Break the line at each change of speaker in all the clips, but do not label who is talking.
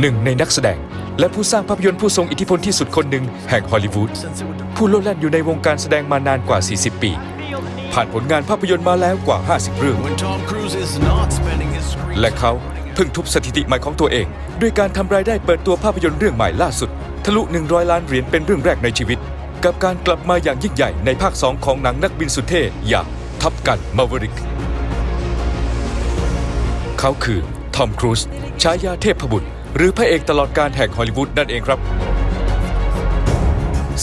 หนึ่งในนักแสดง และผู้สร้างภาพยนตร์ผู้ทรงอิทธิพลที่สุดคนหนึ่งแห่งฮอลลีวูดผู้โลดแล่นอยู่ในวงการแสดงมานานกว่า 40 ปี ผ่านผลงานภาพยนตร์มาแล้วกว่า 50 เรื่อง และเขาเพิ่งทุบสถิติใหม่ของตัวเอง ด้วยการทำรายได้เปิดตัวภาพยนตร์เรื่องใหม่ล่าสุด ทะลุ 100 ล้านเหรียญเป็นเรื่องแรกในชีวิต กับการกลับมาอย่างยิ่งใหญ่ในภาค 2 ของหนังนักบินสุดเท่อย่างทับกันมา v วริก เขาคือ อมครูซฉายาเทพบุตร หรือพระเอกตลอดการแห่งฮอลลีวูดนั่นเองครับ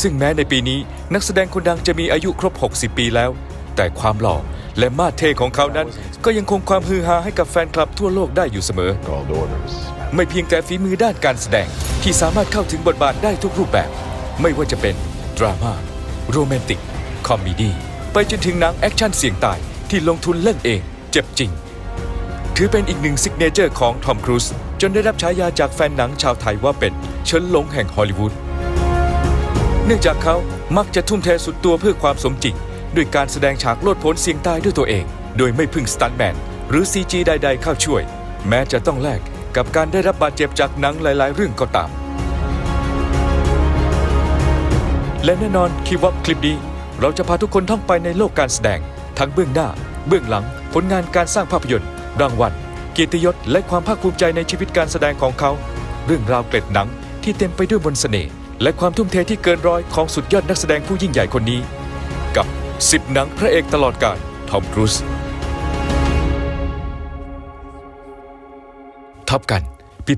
ซึ่งแม้ในปีนี้นักแสดงคนดังจะมีอายุครบ 60 ปีแล้ว แต่ความหล่อและมาดเท่ของเขานั้น ก็ยังคงความฮือฮาให้กับแฟนคลับทั่วโลกได้อยู่เสมอ ไม่เพียงแต่ฝีมือด้านการแสดงที่สามารถเข้าถึงบทบาทได้ทุกรูปแบบ ไม่ว่าจะเป็นดราม่าโรแมนติก คอมเมดี้ไปจนถึงหนังแอคชั่นเสียงตายที่ลงทุนเล่นเอง เจ็บจริง ถือเป็นอีกหนึ่งซิกเนเจอร์ของทอมครูซจนได้รับฉายาจากแฟนหนังชาวไทยว่าเป็นเฉินหลงแห่งฮอลลีวูดเนื่องจากเขามักจะทุ่มเทสุดตัวเพื่อความสมจริงด้วยการแสดงฉากโลดโผนเสียงตายด้วยตัวเอง โดยไม่พึ่งสตันแมนหรือ CG ใด ๆ เข้าช่วย แม้จะต้องแลกกับการได้รับบาดเจ็บจากหนังหลาย ๆ เรื่องก็ตาม และแน่นอนคิดว่าคลิปนี้ เราจะพาทุกคนท่องไปในโลกการแสดง ทั้งเบื้องหน้า เบื้องหลัง ผลงานการสร้างภาพยนตร์ รางวัลเกียรติยศและความภาคภูมิใจในชีวิตการแสดงของเขา เรื่องราวเกล็ดหนังที่เต็มไปด้วยมนต์เสน่ห์และความทุ่มเทที่เกินร้อยของสุดยอดนักแสดงผู้ยิ่งใหญ่คนนี้ กับ 10 หนังพระเอกตลอดกาลทอมครูซท็อปกัน ปี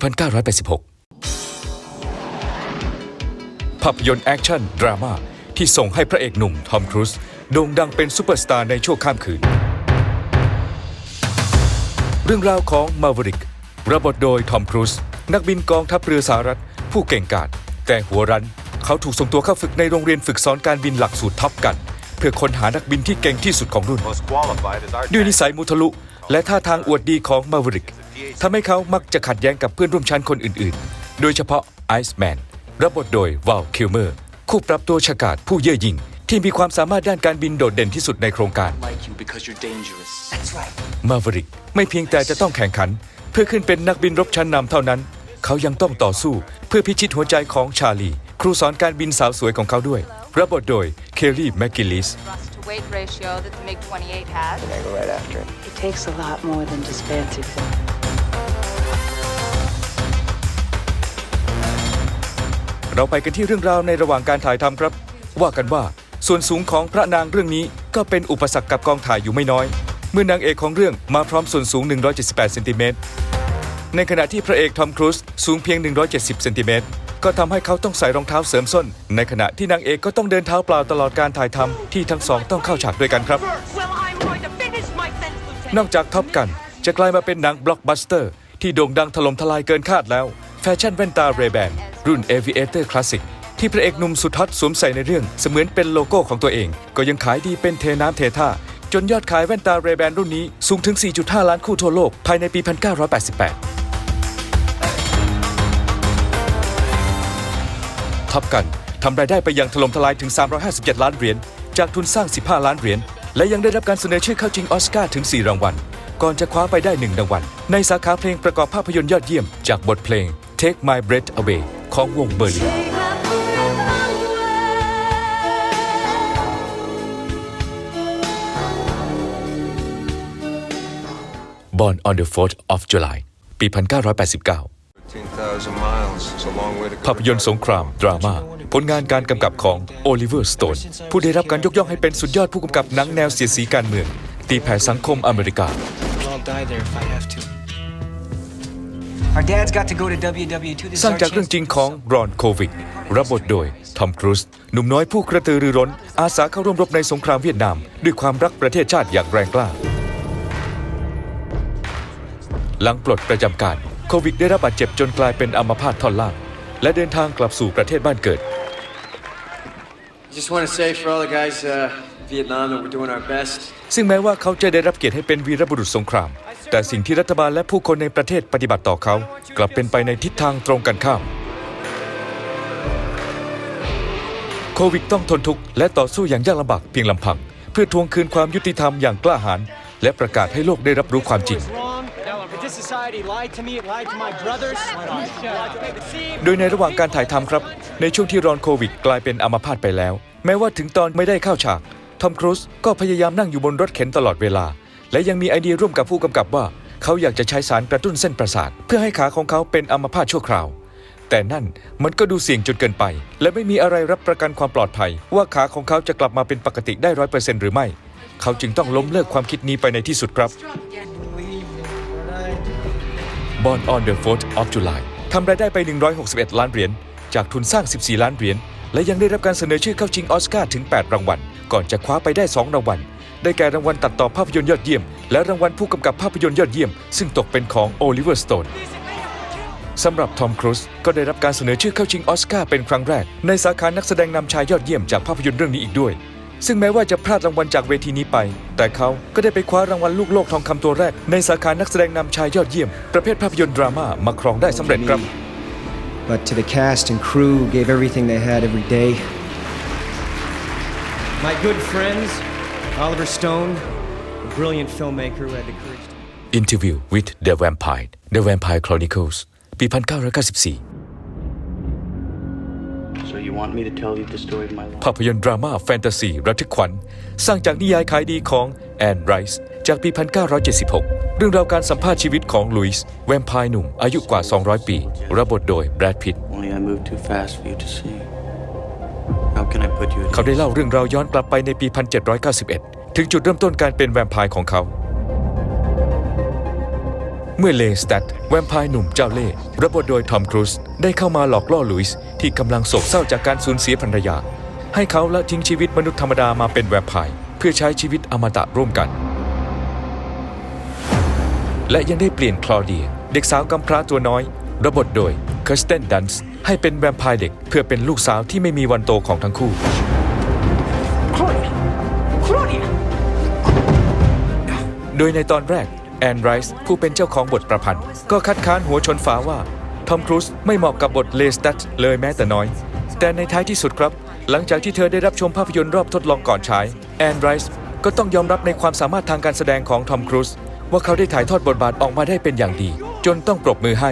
1986 ภาพยนตร์แอคชั่น ดราม่าที่ส่งให้พระเอกหนุ่มทอมครูซโด่งดังเป็นซูเปอร์สตาร์ในชั่วข้ามคืน เรื่องราวของมา v วริกระบทโดยทอมครูซนักบินกองทัพเรือสหรัฐ ผู้เก่งกาจแต่หัวรั้น เขาถูกส่งตัวเข้าฝึกในโรงเรียนฝึกสอนการบินหลักสูตรท็อปกัน เพื่อค้นหานักบินที่เก่งที่สุดของรุ่น ด้วยนิสัยมุทะลุ และท่าทางอวดดีของมา v วริกทำให้เขามักจะขัดแย้งกับเพื่อนร่วมชั้นคนอื่นๆ โดยเฉพาะไอซ์แมนรับบทโดยวาลคิลเมอร์คู่ปรับตัวฉกาจผู้เย่อหยิ่ง ที่มีความสามารถด้านการบินโดดเด่นที่สุดในโครงการ
like you because you're dangerous.
มา v วริกไม่เพียงแต่จะต้องแข่งขัน เพื่อขึ้นเป็นนักบินรบชั้นนำเท่านั้น เขายังต้องต่อสู้เพื่อพิชิตหัวใจของชาลี ครูสอนการบินสาวสวยของเขาด้วย รับบทโดยเคลลี่แมคกิลลิส
thrust to weight ratio that the MiG 28 has.
go right after it.
It takes a lot more than just fancy food.
เราไปกันที่เรื่องราวในระหว่างการถ่ายทำครับ ว่ากันว่า ส่วนสูงของพระนางเรื่องนี้ก็เป็นอุปสรรคกับกองถ่ายอยู่ไม่น้อย เมื่อนางเอกของเรื่องมาพร้อมส่วนสูง 178เซนติเมตรในขณะที่พระเอกทอมครูซสูงเพียง 170เซนติเมตรก็ทำให้เขาต้องใส่รองเท้าเสริมส้น ในขณะที่นางเอกก็ต้องเดินเท้าเปล่าตลอดการถ่ายทำที่ทั้งสองต้องเข้าฉากด้วยกันครับ นอกจากท็อปกันจะกลายมาเป็นหนังบล็อกบัสเตอร์ที่โด่งดังถล่มทลายเกินคาดแล้ว แฟชั่นแว่นตาเรแบนรุ่น Aviator Classic ที่พระเอกหนุ่มสุดฮอตสวมใส่ในเรื่อง เสมือนเป็นโลโก้ของตัวเอง ก็ยังขายดีเป็นเทน้ำเทท่า จนยอดขายแว่นตาเรแบนรุ่นนี้ สูงถึง 4.5 ล้านคู่ทั่วโลก ภายในปี 1988ท็อปกันทำรายได้ไปอย่างถล่มทลายถึง 357 ล้านเหรียญจากทุนสร้าง 15 ล้านเหรียญและยังได้รับการเสนอชื่อเข้าชิงออสการ์ถึง 4 รางวัล ก่อนจะคว้าไปได้ 1 รางวัล ในสาขาเพลงประกอบภาพยนตร์ยอดเยี่ยม จากบทเพลง Take My Breath Away ของวงเบอร์ลิน Born on the 4th of July ปี 1989
15,000 miles. It's a long way to go.
ภาพยนตร์สงคราม ดราม่า ผลงานการกำกับของโอลิเวอร์สโตนผู้ได้รับการยกย่องให้เป็นสุดยอดผู้กำกับหนังแนวเสียดสีการเมือง ตีแผ่สังคมอเมริกา
I'll die there if I have to.
Our dad's got to go to WW2. This
ส
is
ร้าง
our
จากเรื่อง
chance.
จริงของรอนโควิกรับบทโดย ทอมครูซหนุ่มน้อยผู้กระตือรือร้น อาสาเข้าร่วมรบในสงครามเวียดนาม ด้วยความรักประเทศชาติอย่างแรงกล้า หลังปลดประจำการ โควิกได้รับบาดเจ็บจนกลายเป็นอัมพาตท่อนล่าง และเดินทางกลับสู่ประเทศบ้านเกิด
Just want to say for all the guys uh, in Vietnam that we're doing our best.
ซึ่งแม้ว่าเขาจะได้รับเกียรติให้เป็นวีรบุรุษสงคราม แต่สิ่งที่รัฐบาลและผู้คนในประเทศปฏิบัติต่อเขา กลับเป็นไปในทิศทางตรงกันข้าม โควิดต้องทนทุกข์และต่อสู้อย่างยากลำบากเพียงลำพัง เพื่อทวงคืนความยุติธรรมอย่างกล้าหาญและประกาศให้โลกได้รับรู้ความจริง
this society lied to me, it lied to my brothers. Lied to make the scene.
โดยในระหว่างการถ่ายทำครับ ในช่วงที่รอนโควิด กลายเป็นอัมพาตไปแล้ว แม้ว่าถึงตอนไม่ได้เข้าฉาก ทอมครูซก็พยายามนั่งอยู่บนรถเข็นตลอดเวลา และยังมีไอเดียร่วมกับผู้กำกับว่า เขาอยากจะใช้สารกระตุ้นเส้นประสาท เพื่อให้ขาของเขาเป็นอัมพาตชั่วคราว แต่นั่นมันก็ดูเสี่ยงจนเกินไป และไม่มีอะไรรับประกันความปลอดภัย ว่าขาของเขาจะกลับมาเป็นปกติได้ร้อยเปอร์เซ็นต์หรือไม่ เขาจึงต้องล้มเลิกความคิดนี้ไปในที่สุดครับ Born on the 4th of July ทำรายได้ไป 161 ล้านเหรียญ จากทุนสร้าง 14 ล้านเหรียญ และยังได้รับการเสนอชื่อเข้าชิงออสการ์ถึง 8 รางวัล ก่อนจะคว้าไปได้ 2 รางวัล ได้แก่รางวัลตัดต่อภาพยนตร์ยอดเยี่ยม และรางวัลผู้กำกับภาพยนตร์ยอดเยี่ยม ซึ่งตกเป็นของโอลิเวอร์สโตนสำหรับทอมครูซก็ได้รับการเสนอชื่อเข้าชิงออสการ์เป็นครั้งแรก ในสาขานักแสดงนำชายยอดเยี่ยมจากภาพยนตร์เรื่องนี้อีกด้วย ซึ่งแม้ว่าจะพลาดรางวัลจากเวทีนี้ไป แต่เขาก็ได้ไปคว้ารางวัลลูกโลกทองคำตัวแรก ในสาขานักแสดงนำชายยอดเยี่ยม ประเภทภาพยนตร์ดราม่ามาครองได้สำเร็จครับ
but to the cast and crew who gave everything they had every day. My good friends, Oliver Stone, a brilliant filmmaker who had the courage to.
Interview with the Vampire The Vampire Chronicles ปี 1994 ภาพยนตร์ดราม่าแฟนตาซีระทึกขวัญ สร้างจากนิยายขายดีของแอนไรส์จากปี 1976 เรื่องราวการสัมภาษณ์ชีวิตของลุยส์แวมไพร์หนุ่มอายุกว่า 200 ปี รับบทโดยแบรดพิต
Only I moved too fast for you to see. How can I put you at
เขาได้
ease?
เล่าเรื่องราวย้อนกลับไปในปี 1791 ถึงจุดเริ่มต้นการเป็นแวมไพร์ของเขา เมื่อเลสแตทแวมไพร์หนุ่มเจ้าเล่ห์รับบทโดยทอมครูซได้เข้ามาหลอกล่อลุยส์ที่กำลังโศกเศร้าจากการสูญเสียภรรยา ให้เขาละทิ้งชีวิตมนุษย์ธรรมดามาเป็นแวมไพร์เพื่อใช้ชีวิตอมตะร่วมกัน และยังได้เปลี่ยนคลอเดีย เด็กสาวกำพร้าตัวน้อย รับบทโดยค i ร์สเตนดันส์ให้เป็นแวมไพร์เด็กเพื่อเป็นลูกสาวที่ไม่มีวันโตของทั้งคู่โดยในตอนแรก แอนไรส์ผู้เป็นเจ้าของบทประพันธ์ ก็คัดค้านหัวชนฝาว่า ทอมครูซไม่เหมาะกับบทเลสตัตเลยแม้แต่น้อย แต่ในท้ายที่สุดครับ หลังจากที่เธอได้รับชมภาพยนตร์รอบทดลองก่อนฉายแอนไรส์ก็ต้องยอมรับในความสามารถทางการแสดงของทอมครูซว่าเขาได้ถ่ายทอดบทบาทออกมาได้เป็นอย่างดี จนต้องปรบมือให้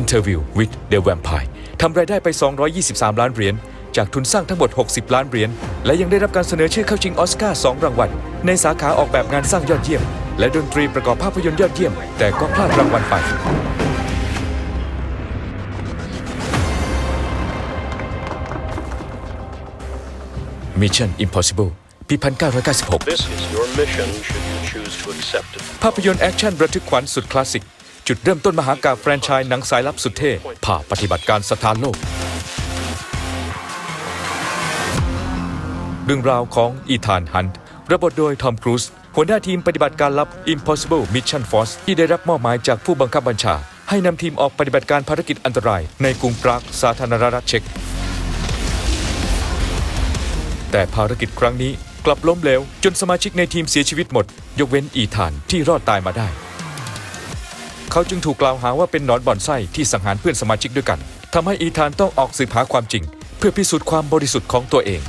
Interview with the Vampire ทำรายได้ไป 223 ล้านเหรียญ จากทุนสร้างทั้งหมด 60 ล้านเหรียญ และยังได้รับการเสนอชื่อเข้าชิงออสการ์2รางวัล ในสาขาออกแบบงานสร้างยอดเยี่ยม และดนตรีประกอบภาพยนตร์ยอดเยี่ยม แต่ก็พลาดรางวัลไป Mission Impossible ปี 1996
This is your mission should you choose to accept it.
ภาพยนตร์แอคชั่นระทึกขวัญสุดคลาสสิก จุดเริ่มต้นมหากาพย์แฟรนไชส์หนังสายลับสุดเท่ผ่าปฏิบัติการสถานโลก เรื่องราวของอีธานฮันต์ระบบทโดยทอมครูซหัวหน้าทีมปฏิบัติการลับ Impossible Mission Force ที่ได้รับมอบหมายจากผู้บังคับบัญชา ให้นำทีมออกปฏิบัติการภารกิจอันตราย ในกรุงปรากสาธารณรัฐเช็ก แต่ภารกิจครั้งนี้กลับล้มเหลวจนสมาชิกในทีมเสียชีวิตหมด ยกเว้นอีธานที่รอดตายมาได้ เขาจึงถูกกล่าวหาว่าเป็นนอนบ่อนไส้ที่สังหารเพื่อนสมาชิกด้วยกันทำให้อีธานต้องออกสืบหาความจริง เพื่อพิสูจน์ความบริสุทธิ์ของตัวเอง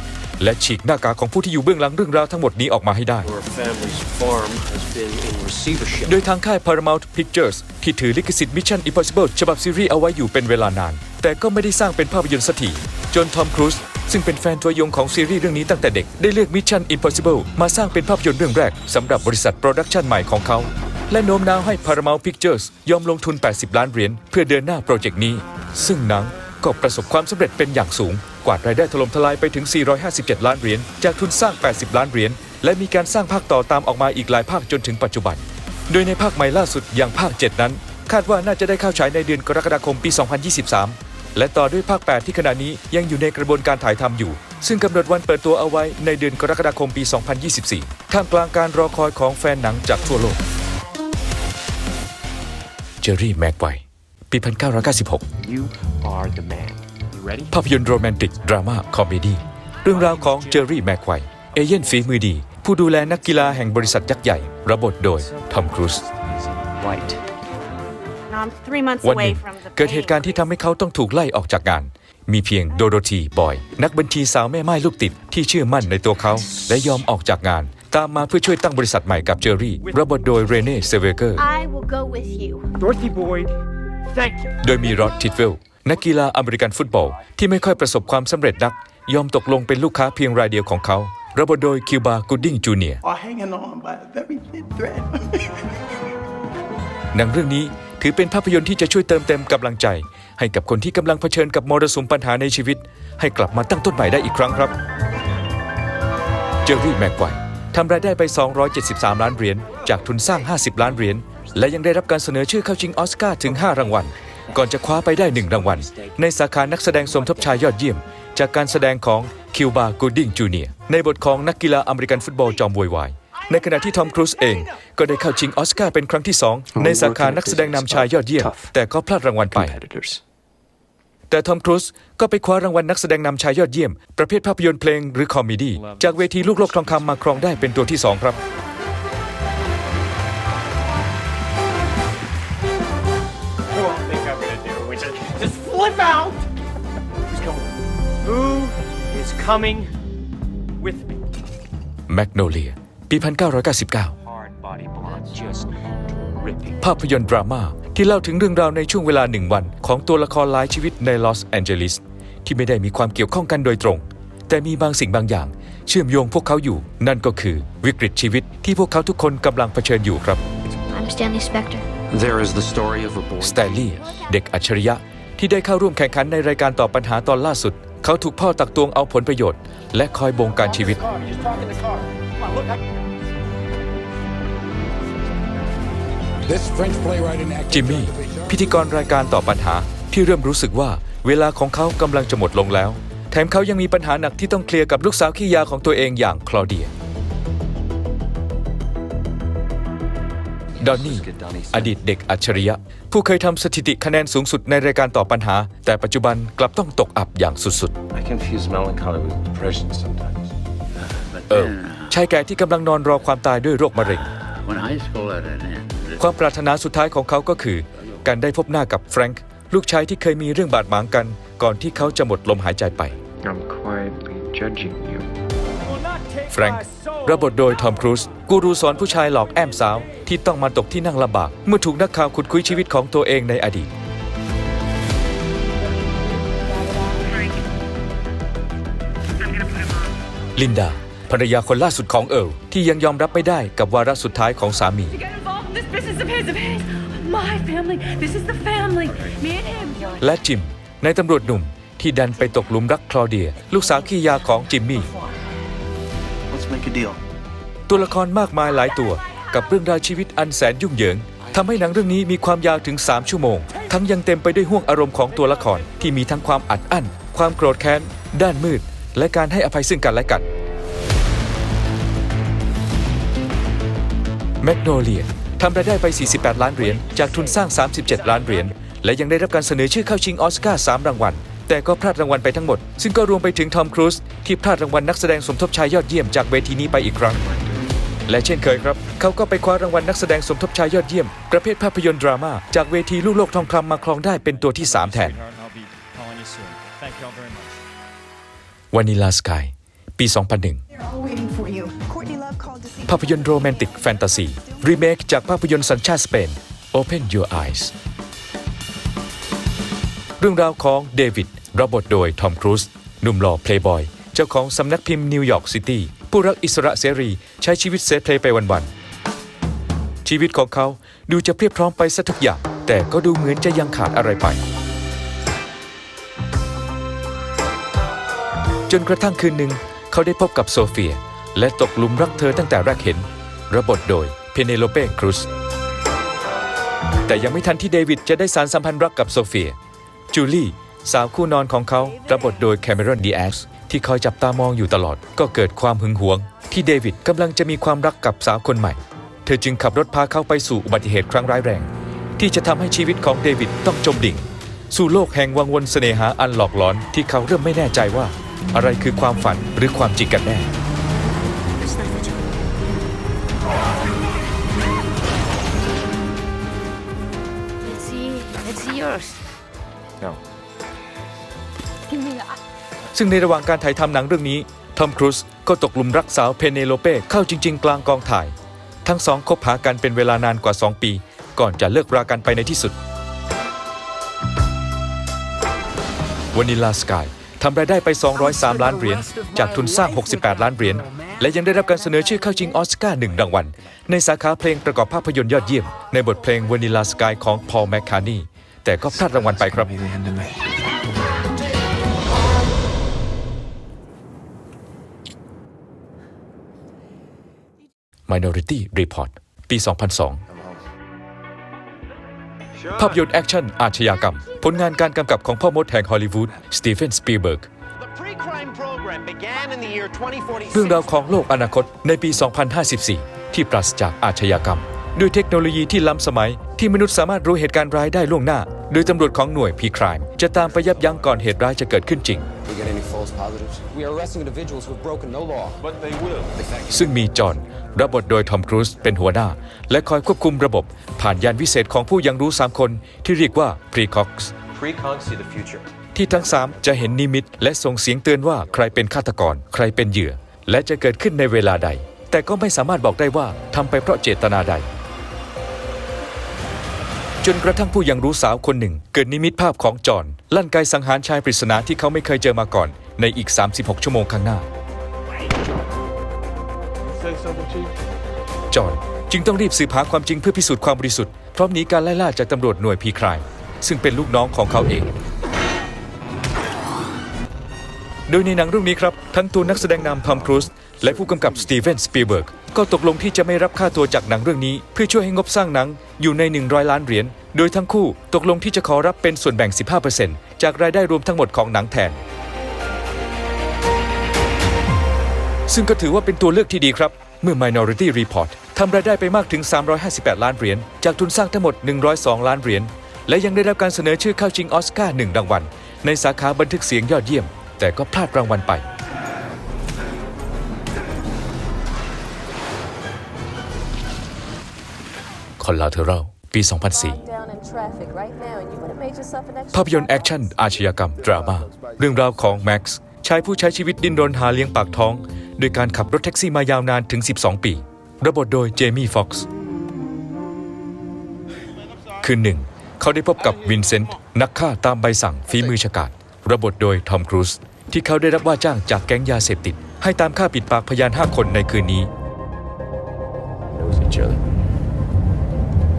และฉีกหน้ากากของผู้ที่อยู่เบื้องหลังเรื่องราวทั้งหมดนี้ออกมาให้ได้
Your family's farm has been in receivership.
โดยทางค่าย Paramount Pictures ที่ถือลิขสิทธิ์ Mission Impossible ฉบับซีรีส์เอาไว้อยู่เป็นเวลานาน แต่ก็ไม่ได้สร้างเป็นภาพยนตร์สักทีจนทอมครูซซึ่งเป็นแฟนตัวยงของซีรีส์เรื่องนี้ตั้งแต่เด็ก ได้เลือก Mission Impossible มาสร้างเป็นภาพยนตร์เรื่องแรกสำหรับบริษัทโปรดักชันใหม่ของเขา และโน้มน้าวให้ Paramount Pictures ยอมลงทุน 80 ล้านเหรียญเพื่อเดินหน้าโปรเจกต์นี้ ซึ่งหนังก็ประสบความสำเร็จเป็นอย่างสูงก วาดรายได้ถล่มทลายไปถึง 457 ล้านเหรียญจากทุนสร้าง 80 ล้านเหรียญและมีการสร้างภาคต่อตามออกมาอีกหลายภาคจนถึงปัจจุบัน โดยในภาคใหม่ล่าสุดอย่างภาค 7 นั้น คาดว่าน่าจะได้เข้าฉายในเดือนกรกฎาคมปี 2023 และต่อด้วยภาค 8 ที่ขณะนี้ยังอยู่ในกระบวนการถ่ายทำอยู่ ซึ่งกำหนดวันเปิดตัวเอาไว้ในเดือนกรกฎาคมปี 2024 ท่ามกลางการรอคอยของแฟนหนังจากทั่วโลกเจอรี่แม็กไวปี 1996
You are the man. You ready?
ภาพยนตร์โรแมนติก ดราม่า คอมเมดี้เรื่องราวของเจอรี่แม็กไวเอเย่นฝีมือดี ผู้ดูแลนักกีฬาแห่งบริษัทยักษ์ใหญ่ ระบทโดยทอมครูซ
White.
I'm three months
วันห
away
นึ่ง
from the
เกิดเหตุการณ์ที่ทำให้เขาต้องถูกไล่ออกจากงาน มีเพียงโดโรธีบอย นักบัญชีสาวแม่ไม้ลูกติดที่เชื่อมั่นในตัวเขา และยอมออกจากงาน ตามมาเพื่อช่วยตั้งบริษัทใหม่กับเจอรี่รับบทโดยเรเน่เซเวเกอร์
I will go with you.
Dorothy Boyd, thank you.
โดยมีรอดทิดเวล นักกีฬาอเมริกันฟุตบอล ที่ไม่ค่อยประสบความสำเร็จนัก ยอมตกลงเป็นลูกค้าเพียงรายเดียวของเขารับบทโดยคิวบากูดดิ้งจูเนีย
Are hanging on by a very thin thread.
หนังเรื่องนี้ถือเป็นภาพยนตร์ที่จะช่วยเติมเต็มกำลังใจ ให้กับคนที่กำลังเผชิญกับมรสุมปัญหาในชีวิต ให้กลับมาตั้งต้นใหม่ได้อีกครั้งครับ เจอรี่แม็กไกวร์ทำรายได้ไป 273 ล้านเหรียญจากทุนสร้าง 50 ล้านเหรียญและยังได้รับการเสนอชื่อเข้าชิงออสการ์ถึง 5 รางวัล ก่อนจะคว้าไปได้1รางวัล ในสาขานักแสดงสมทบชายยอดเยี่ยม จากการแสดงของคิวบากูดดิ้งจูเนียในบทของนักกีฬาอเมริกันฟุตบอลจอมโวยวาย ในขณะที่ทอมครูซเองก็ได้เข้าชิงออสการ์เป็นครั้งที่ 2 ในสาขานักแสดงนำชายยอดเยี่ยม แต่ก็พลาดรางวัลไป
Competitors.
แต่ทอมครูซก็ไปคว้ารางวัลนักแสดงนำชายยอดเยี่ยม ประเภทภาพยนตร์เพลงหรือคอมเมดี้จากเวทีลูกโลกทองคำมาครองได้เป็นตัวที่2ครับ
One thing I'm gonna do, which is just flip out. Who's going? Who is coming with me?
แมกโนเลียปี 1999
Hard body blonde. Just dripping.
ภาพยนตร์ดราม่าที่เล่าถึงเรื่องราวในช่วงเวลาหนึ่งวัน ของตัวละครหลายชีวิตในลอสแอนเจลิสที่ไม่ได้มีความเกี่ยวข้องกันโดยตรง แต่มีบางสิ่งบางอย่าง เชื่อมโยงพวกเขาอยู่ นั่นก็คือวิกฤตชีวิตที่พวกเขาทุกคนกำลังเผชิญอยู่ครับ
I'm Stanley Spector.
There is the story of a boy.
สแตนลีย์เด็กอัจฉริยะ ที่ได้เข้าร่วมแข่งขันในรายการตอบปัญหาตอนล่าสุด เขาถูกพ่อตักตวงเอาผลประโยชน์ และคอยบงการชีวิต จิมมี่ พิธีกรรายการตอบปัญหาที่เริ่มรู้สึกว่าเวลาของเขากำลังจะหมดลงแล้ว แถมเขายังมีปัญหาหนักที่ต้องเคลียร์กับลูกสาวขี้ยาของตัวเองอย่างคลอเดีย ดอนนี่ อดีตเด็กอัจฉริยะ ผู้เคยทำสถิติคะแนนสูงสุดในรายการตอบปัญหา แต่ปัจจุบันกลับต้องตกอับอย่างสุด
I confuse melancholy with depression sometimes.
ๆเออชายแก่ที่กำลังนอนรอความตายด้วยโรคมะเร็ง
When high school had an end,
ความปรารถนาสุดท้ายของเขาก็คือ การได้พบหน้ากับแฟรงค์ลูกชายที่เคยมีเรื่องบาดหมางกัน ก่อนที่เขาจะหมดลมหายใจไป
I'm quietly judging you.
แฟรงค์รับบทโดยทอมครูซกูรูสอนผู้ชายหลอกแอมสาว ที่ต้องมาตกที่นั่งลำบาก เมื่อถูกนักข่าวขุดคุยชีวิตของตัวเองในอดีต ลินดา ภรรยาคนล่าสุดของเอิร์ลที่ยังยอมรับไม่ได้กับวาระสุดท้ายของสามี
Get involved in this business of his, of his. My family. This is the family. Me and him.
และจิม ในายตำรวจหนุ่มที่ดันไปตกหลุมรักคลอเดีย ลูกสาวขี้ยาของจิมมี่
let's make a deal.
ตัวละครมากมายหลายตัว กับเรื่องราวชีวิตอันแสนยุ่งเหยิงทำให้หนังเรื่องนี้มีความยาวถึง 3 ชั่วโมง ทั้งยังเต็มไปด้วยห่วงอารมณ์ของตัวละครที่มีทั้งความอัดอั้น ความโกรธแค้น ด้านมืด และการให้อภัยซึ่งกันและกันแมกโนเลียทำรายได้ไป 48 ล้านเหรียญ จากทุนสร้าง 37 ล้านเหรียญ และยังได้รับการเสนอชื่อเข้าชิงออสการ์3รางวัล แต่ก็พลาดรางวัลไปทั้งหมด ซึ่งก็รวมไปถึงทอมครูซที่พลาดรางวัลนักแสดงสมทบชายยอดเยี่ยมจากเวทีนี้ไปอีกครั้ง และเช่นเคยครับ เขาก็ไปคว้ารางวัลนักแสดงสมทบชายยอดเยี่ยม ประเภทภาพยนตร์ดราม่าจากเวทีลูกโลกทองคำมาครองได้เป็นตัวที่ 3 แทน
I'll be calling you soon. Thank you all very much.
วานิลาสกายปี 2001 ภาพยนตร์โรแมนติกแฟนตาซีรีเมคจากภาพยนตร์สัญชาติสเปน Open Your Eyes เรื่องราวของเดวิดรับบทโดยทอมครูซหนุ่มหล่อเพลย์บอย เจ้าของสำนักพิมพ์นิวยอร์กซิตี้ผู้รักอิสระเสรีใช้ชีวิตเซฟเพลย์ไปวันๆ ชีวิตของเขาดูจะเพียบพร้อมไปซะทุกอย่าง แต่ก็ดูเหมือนจะยังขาดอะไรไป จนกระทั่งคืนหนึ่งเขาได้พบกับโซเฟีย และตกหลุมรักเธอตั้งแต่แรกเห็น ระบทโดยเพเนโลเป้ครูซแต่ยังไม่ทันที่เดวิดจะได้สารสัมพันธ์รักกับโซเฟีย จูลี่สาวคู่นอนของเขาระบทโดยแคมเมรอนดีแอสที่คอยจับตามองอยู่ตลอด ก็เกิดความหึงหวง ที่เดวิดกำลังจะมีความรักกับสาวคนใหม่ เธอจึงขับรถพาเขาไปสู่อุบัติเหตุครั้งร้ายแรง ที่จะทำให้ชีวิตของเดวิดต้องจมดิ่ง สู่โลกแห่งวังวนเสน่หาอันหลอกหลอนที่เขาเริ่มไม่แน่ใจว่า อะไรคือความฝันหรือความจริงกันแน่ ซึ่งในระหว่างการถ่ายทำหนังเรื่องนี้ทอมครูซก็ตกหลุมรักสาวเพเนโลเป้เข้าจริง ๆ กลางกองถ่าย ทั้งสองคบหากันเป็นเวลานานกว่า 2 ปี ก่อนจะเลิกรากันไปในที่สุดวานิลาสกายทำรายได้ไป 203 ล้านเหรียญจากทุนสร้าง 68 ล้านเหรียญและยังได้รับการเสนอชื่อเข้าชิงออสการ์หนึ่งรางวัล ในสาขาเพลงประกอบภาพยนตร์ยอดเยี่ยม ในบทเพลงวานิลาสกายของพอลแมคคาร์นีแต่ก็พลาดรางวัลไปครับ Minority Report ปี 2002 ภาพยนตร์แอคชั่นอาชญากรรม ผลงานการกำกับของพ่อมดแห่งฮอลลีวูดสตีเฟนสปีลเบิร์ก
The pre-crime program began in the year 2046.
เรื่องราวของโลกอนาคตในปี 2054 ที่ปราศจากอาชญากรรม ด้วยเทคโนโลยีที่ล้ำสมัย ที่มนุษย์สามารถรู้เหตุการณ์ร้ายได้ล่วงหน้า โดยตำรวจของหน่วย P-Crime จะตามไปยับยั้งก่อนเหตุร้ายจะเกิดขึ้นจริง
We get any false positives? We are arresting individuals who have broken no law.
But they will.
ซึ่งมีจอห์นรับบทโดยทอมครูซเป็นหัวหน้า และคอยควบคุมระบบ ผ่านยานวิเศษของผู้ยังรู้ 3 คนที่เรียกว่า Precox
Precons see the future.
ที่ทั้ง 3 จะเห็นนิมิต และส่งเสียงเตือนว่าใครเป็นฆาตกร ใครเป็นเหยื่อ และจะเกิดขึ้นในเวลาใด แต่ก็ไม่สามารถบอกได้ว่าทำไปเพราะเจตนาใด จนกระทั่งผู้ยังรู้สาวคนหนึ่ง เกิดนิมิตภาพของจอห์นลั่นไกสังหารชายปริศนาที่เขาไม่เคยเจอมาก่อน ในอีก 36 ชั่วโมงข้างหน้า จอห์นจึงต้องรีบสืบหาความจริงเพื่อพิสูจน์ความบริสุทธิ์พร้อมหนีการไล่ล่าจากตำรวจหน่วยพีครายซึ่งเป็นลูกน้องของเขาเอง โดยในหนังเรื่องนี้ครับ ทั้งตัวนักแสดงนำทอมครูซและผู้กำกับสตีเวนสปีเบิร์ก ก็ตกลงที่จะไม่รับค่าตัวจากหนังเรื่องนี้ เพื่อช่วยให้งบสร้างหนังอยู่ใน 100 ล้านเหรียญ โดยทั้งคู่ตกลงที่จะขอรับเป็นส่วนแบ่ง 15%จากรายได้รวมทั้งหมดของหนังแทน ซึ่งก็ถือว่าเป็นตัวเลือกที่ดีครับ เมื่อ Minority Report ทำรายได้ไปมากถึง 358 ล้านเหรียญจากทุนสร้างทั้งหมด 102 ล้านเหรียญและยังได้รับการเสนอชื่อเข้าชิงออสการ์หนึ่งรางวัลในสาขาบันทึกเสียงยอดเยี่ยม แต่ก็พลาดรางวัลไป Collateral ปี 2004 ภาพยนตร์แอคชั่น อาชญากรรม ดราม่า เรื่องราวของแม็กซ์ชายผู้ใช้ชีวิตดิ้นรนหาเลี้ยงปากท้องโดยการขับรถแท็กซี่มายาวนานถึง 12 ปี ระบทโดยเจมี่ ฟ็อกซ์ คืนหนึ่ง เขาได้พบกับวินเซนต์ นักฆ่าตามใบสั่งฝีมือฉกาจระบทโดยทอมครูซที่เขาได้รับว่าจ้างจากแก๊งยาเสพติด ให้ตามฆ่าปิดปากพยาน 5 คนในคืนนี้
Knows each other.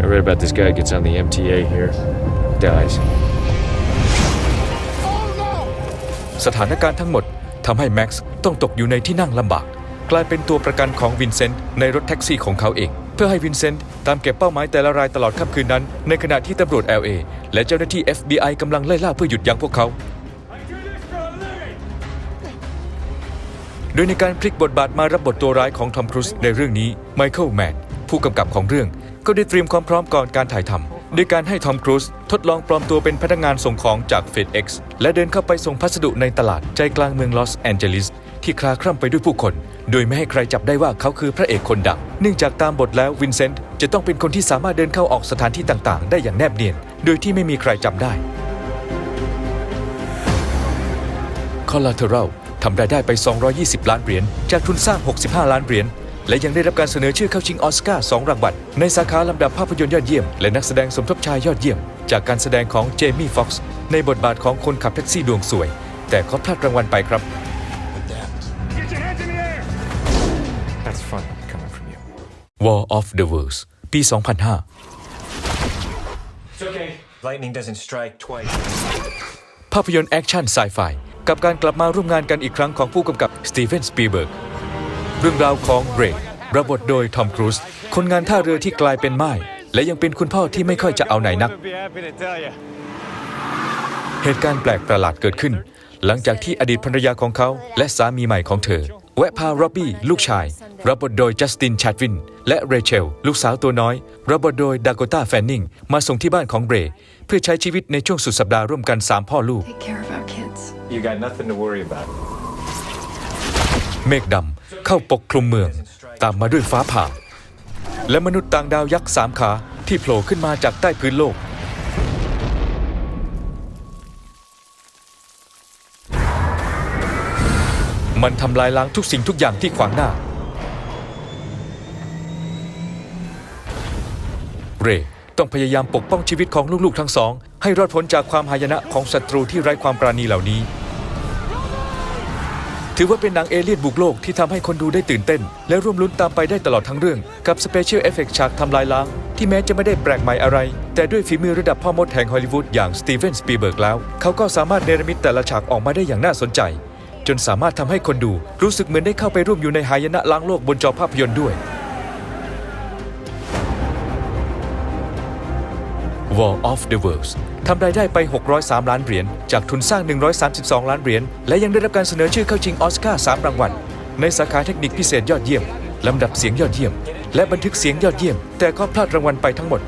I read about this guy gets on the MTA here, dies.
สถานการณ์ทั้งหมดทำให้แม็กซ์ต้องตกอยู่ในที่นั่งลำบาก กลายเป็นตัวประกันของวินเซนต์ในรถแท็กซี่ของเขาเอง เพื่อให้วินเซนต์ตามเก็บเป้าหมายแต่ละรายตลอดค่ำคืนนั้น ในขณะที่ตำรวจ LA และเจ้าหน้าที่ FBI กำลังไล่ล่าเพื่อหยุดยั้งพวกเขา โดยในการพลิกบทบาทมารับบทตัวร้ายของทอมครูซในเรื่องนี้ไมเคิลแมนผู้กำกับของเรื่อง ก็ได้เตรียมความพร้อมก่อนการถ่ายทำโดยการให้ทอมครูซทดลองปลอมตัวเป็นพนักงานส่งของจาก FedEx และเดินเข้าไปส่งพัสดุในตลาดใจกลางเมืองลอสแอนเจลิสที่คลาคล่ำไปด้วยผู้คน โดยไม่ให้ใครจับได้ว่าเขาคือพระเอกคนดัง เนื่องจากตามบทแล้ววินเซนต์จะต้องเป็นคนที่สามารถเดินเข้าออกสถานที่ต่างๆ ได้อย่างแนบเนียน โดยที่ไม่มีใครจำได้ Collateral ทำรายได้ไป 220 ล้านเหรียญ จากทุนสร้าง 65 ล้านเหรียญ และยังได้รับการเสนอชื่อเข้าชิงออสการ์2รางวัลในสาขาลำดับภาพยนตร์ยอดเยี่ยม และนักแสดงสมทบชายยอดเยี่ยม จากการแสดงของเจมี่ฟ็อกซ์ในบทบาทของคนขับแท็กซี่ดวงสวย แต่ก็พลาดรางวัลไปครับ
That's fun coming from you.
War of the Worlds ปี 2005
It's okay. Lightning doesn't strike twice.
ภาพยนตร์แอคชั่นไซไฟกับการกลับมาร่วมงานกันอีกครั้งของผู้กำกับสตีเฟนสปีลเบิร์ก เรื่องราวของเรย์ระบทโดยทอมครูซคนงานท่าเรือที่กลายเป็นไม้และยังเป็นคุณพ่อที่ไม่ค่อยจะเอาไหนนัก
I'd be happy to tell you.
เหตุการณ์แปลกประหลาดเกิดขึ้น หลังจากที่อดีตภรรยาของเขา และสามีใหม่ของเธอ แวะพาร็อบบี้ ลูกชาย รับบทโดยจัสตินชาดวิน และเรเชล ลูกสาวตัวน้อย รับบทโดยดาก o ตาแฟนนิงมาส่งที่บ้านของเรย์เพื่อใช้ชีวิตในช่วงสุดสัปดาห์ร่วมกัน 3 พ่อลูก
Take care of our kids.
You got nothing to worry about.
เมฆดำ เข้าปกคลุมเมือง ตามมาด้วยฟ้าผ่า และมนุษย์ต่างดาวยักษ์สามขาที่โผล่ขึ้นมาจากใต้พื้นโลก มันทำลายล้างทุกสิ่งทุกอย่างที่ขวางหน้า เรย์ต้องพยายามปกป้องชีวิตของลูกๆทั้งสอง ให้รอดพ้นจากความหายนะของศัตรูที่ไร้ความปราณีเหล่านี้ ถือว่าเป็นหนังเอเลี่ยนบุกโลกที่ทำให้คนดูได้ตื่นเต้น และร่วมลุ้นตามไปได้ตลอดทั้งเรื่อง กับสเปเชียลเอฟเฟกฉากทำลายล้าง ที่แม้จะไม่ได้แปลกใหม่อะไร แต่ด้วยฝีมือระดับพ่อมดแห่งฮอลลีวูดอย่างสตีเวนสปีเบิร์กแล้ว เขาก็สามารถเนรมิตแต่ละฉากออกมาได้อย่างน่าสนใจ จนสามารถทำให้คนดูรู้สึกเหมือนได้เข้าไปร่วมอยู่ในหายนะล้างโลกบนจอภาพยนตร์ด้วย War of the Worlds ทำรายได้ไป 603 ล้านเหรียญ จากทุนสร้าง 132 ล้านเหรียญ และยังได้รับการเสนอชื่อเข้าชิงออสการ์ 3 รางวัล ในสาขาเทคนิคพิเศษยอดเยี่ยม ลำดับเสียงยอดเยี่ยม และบันทึกเสียงยอดเยี่ยม แต่ก็พลาดรางวัลไปทั้งหมด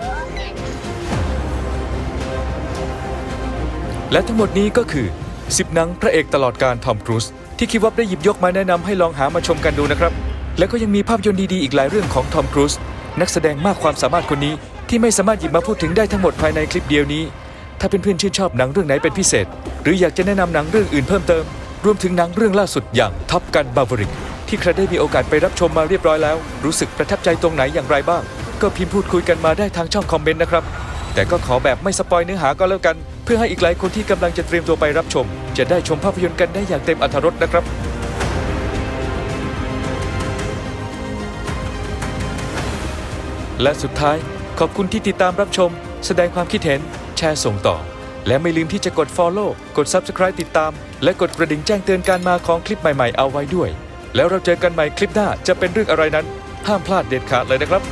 และทั้งหมดนี้ก็คือ 10 หนังพระเอกตลอดการทอมครูซที่คิดว่าได้หยิบยกมาแนะนำให้ลองหามาชมกันดูนะครับ และก็ยังมีภาพยนตร์ดีๆอีกหลายเรื่องของทอมครูซนักแสดงมากความสามารถคนนี้ที่ไม่สามารถหยิบมาพูดถึงได้ทั้งหมดภายในคลิปเดียวนี้ ถ้าเพื่อนๆชื่นชอบหนังเรื่องไหนเป็นพิเศษ หรืออยากจะแนะนำหนังเรื่องอื่นเพิ่มเติม รวมถึงหนังเรื่องล่าสุดอย่างท็อปกันบาวริกที่ใครได้มีโอกาสไปรับชมมาเรียบร้อยแล้ว รู้สึกประทับใจตรงไหนอย่างไรบ้าง ก็พิมพ์พูดคุยกันมาได้ทางช่องคอมเมนต์นะครับ แต่ก็ขอแบบไม่สปอยเนื้อหาก็แล้วกัน เพื่อให้อีกหลายคนที่กำลังจะเตรียมตัวไปรับชม จะได้ชมภาพยนตร์กันได้อย่างเต็มอรรถรสนะครับและสุดท้ายขอบคุณที่ติดตามรับชม แสดงความคิดเห็น แชร์ส่งต่อ และไม่ลืมที่จะกด Follow กด Subscribe ติดตาม และกดกระดิ่งแจ้งเตือนการมาของคลิปใหม่ ๆ เอาไว้ด้วย แล้วเราเจอกันใหม่คลิปหน้าจะเป็นเรื่องอะไรนั้น ห้ามพลาดเด็ดขาดเลยนะครับ